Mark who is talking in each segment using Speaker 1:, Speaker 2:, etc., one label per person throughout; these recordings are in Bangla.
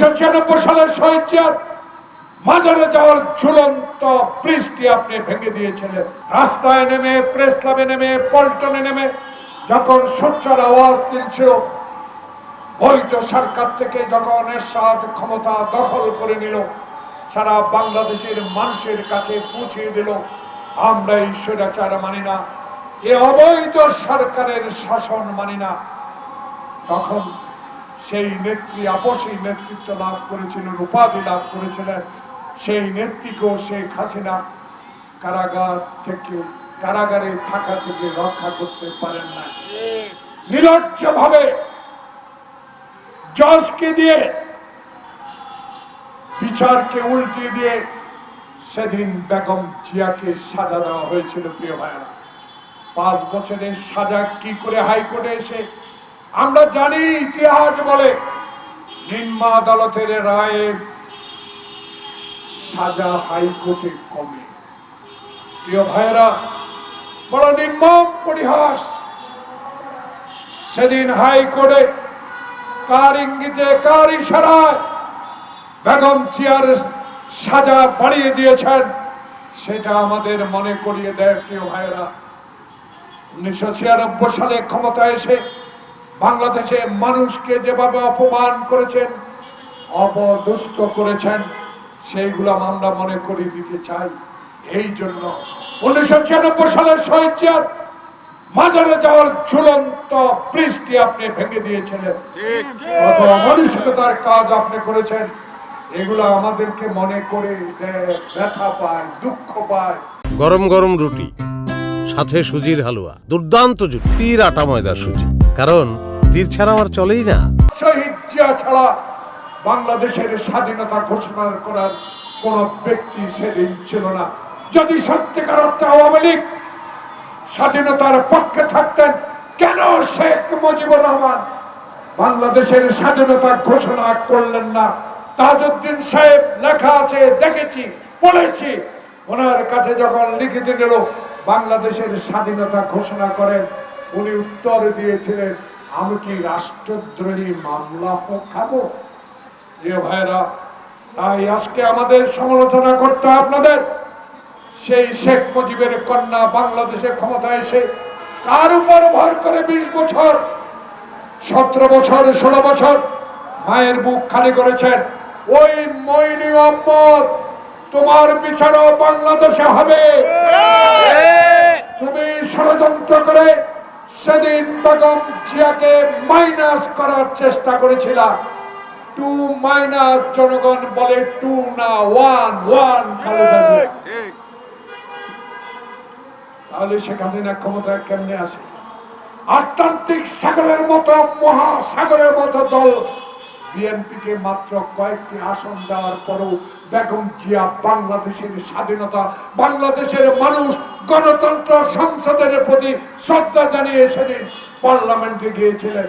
Speaker 1: উনিশশো ছিয়ানব্বই সালের শহীদ মাজারে যাওয়ার ঝুলন্ত বৃষ্টি আপনি ভেঙে দিয়েছিলেন। রাস্তায় নেমে প্রেস ক্লাবে নেমে, পল্টনে নেমে যখন সোচ্চার আওয়াজ দিচ্ছিল বৈধ সরকার থেকে যখন এরশাদ ক্ষমতা দখল করে নিল, সারা বাংলাদেশের মানুষের কাছে পৌঁছিয়ে দিল আমরা এই স্বৈরাচার মানি না, এ অবৈধ সরকারের শাসন মানি না। তখন সেই নেত্রী আপসী নেতৃত্ব লাভ করেছিলেন উপাধি লাভ করেছিলেন সেই নেত্রীকেও শেখ হাসিনা কারাগার থেকে, কারাগারে থাকা থেকে রক্ষা করতে পারেন না। নির্লজ্জ ভাবে জজকে দিয়ে, বিচারকে উল্টে দিয়ে সেদিন বেগম জিয়াকে সাজা দেওয়া হয়েছিল, প্রিয় ভাইরা পাঁচ বছরের সাজা কি করে হাইকোর্টে এসে আমরা জানি ইতিহাস বলে নিম্ন আদালতের রায়ে সাজা হাইকোর্টে কমে। প্রিয় ভাইরা বড় নির্মম পরিহাস। সেদিন হাইকোর্টে কার ইঙ্গিতে, কার ইশারায় বেগম চিয়ার সাজা বাড়িয়ে দিয়েছেন, সেটা আমাদের মনে করিয়ে দেয়, প্রিয় ভাইরা উনিশশো ছিয়ানব্বই সালে ক্ষমতায় এসে বাংলাদেশে মানুষকে যেভাবে অপমান করেছেন অপদস্থ করেছেন সেইগুলো আমরা মনে করিয়ে দিতে চাই। এই জন্য উনিশশো ছিয়ানব্বই সালের শহীদ মাজারে যাওয়ার ঝুলন্ত বৃষ্টি আপনি ভেঙে দিয়েছিলেন। কত অমানসিকতার কাজ আপনি করেছেন। এগুলো আমাদেরকে মনে করে ব্যথা পায় দুঃখ পায়।
Speaker 2: গরম গরম রুটি সাথে সুজির হালুয়া দুর্দান্ত জুটি তীর আটা ময়দার সুজি। কারণ তীর ছাড়া আমার চলেই না।
Speaker 1: শহীদ জিয়া ছাড়া বাংলাদেশের স্বাধীনতা ঘোষণা করার কোন ব্যক্তি সেদিন ছিল না। যদি সত্যিকার অর্থে আওয়ামী লীগ স্বাধীনতার পক্ষে থাকতেন, কেন শেখ মুজিবুর রহমান বাংলাদেশের স্বাধীনতা ঘোষণা করলেন না? তাজউদ্দিন সাহেব লেখা আছে, দেখেছি, পড়েছি। ওনার কাছে যখন লিখিত নিল, বাংলাদেশের স্বাধীনতা ঘোষণা করেন, উনি উত্তর দিয়েছিলেন আমি কি রাষ্ট্রদ্রোহী মামলা খাব প্রিয় ভাইরা তাই আজকে আমাদের সমালোচনা করতে হয় আপনাদের। সেই শেখ মুজিবের কন্যা বাংলাদেশে ক্ষমতা এসে তার উপর ভর করে বিশ বছর সতেরো বছর ষোলো বছর মায়ের বুক খালি করেছেন। ওই মইনি মোহাম্মদ তোমার বিচারও বাংলাদেশে হবে। তুমি ষড়যন্ত্র করে সেদিন বেগম জিয়াকে মাইনাস করার চেষ্টা করেছিলাম। টু মাইনাস জনগণ বলে টু না ওয়ান ওয়ান তাহলে শেখ হাসিনা ক্ষমতা কেমনে আসে আটলান্টিক সাগরের মতো মহাসাগরের মতো দল বিএনপিকে মাত্র কয়েকটি আসন দেওয়ার পরও বেগম জিয়া বাংলাদেশের স্বাধীনতা, বাংলাদেশের মানুষ গণতন্ত্র সংসদের প্রতি শ্রদ্ধা জানিয়ে সেদিন পার্লামেন্টে গিয়েছিলেন।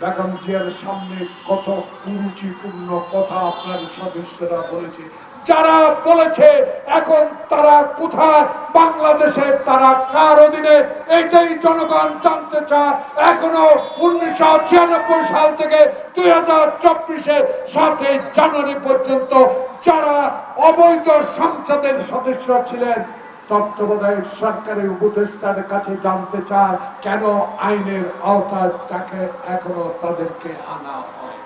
Speaker 1: বেগম জিয়ার সামনে কত কুরুচিপূর্ণ কথা আপনার সদস্যরা বলেছে। যারা বলেছে, এখন তারা কোথায়? বাংলাদেশে তারা কার অধীনে? এটাই জনগণ জানতে চায়। এখনও উনিশশো ছিয়ানব্বই সাল থেকে দুই হাজার চব্বিশের সাতই জানুয়ারি পর্যন্ত যারা অবৈধ সংসদের সদস্য ছিলেন তত্ত্বাবধায়ক সরকারের উপদেষ্টার কাছে জানতে চায় কেন আইনের আওতায় তাকে এখনও তাদেরকে আনা হয়।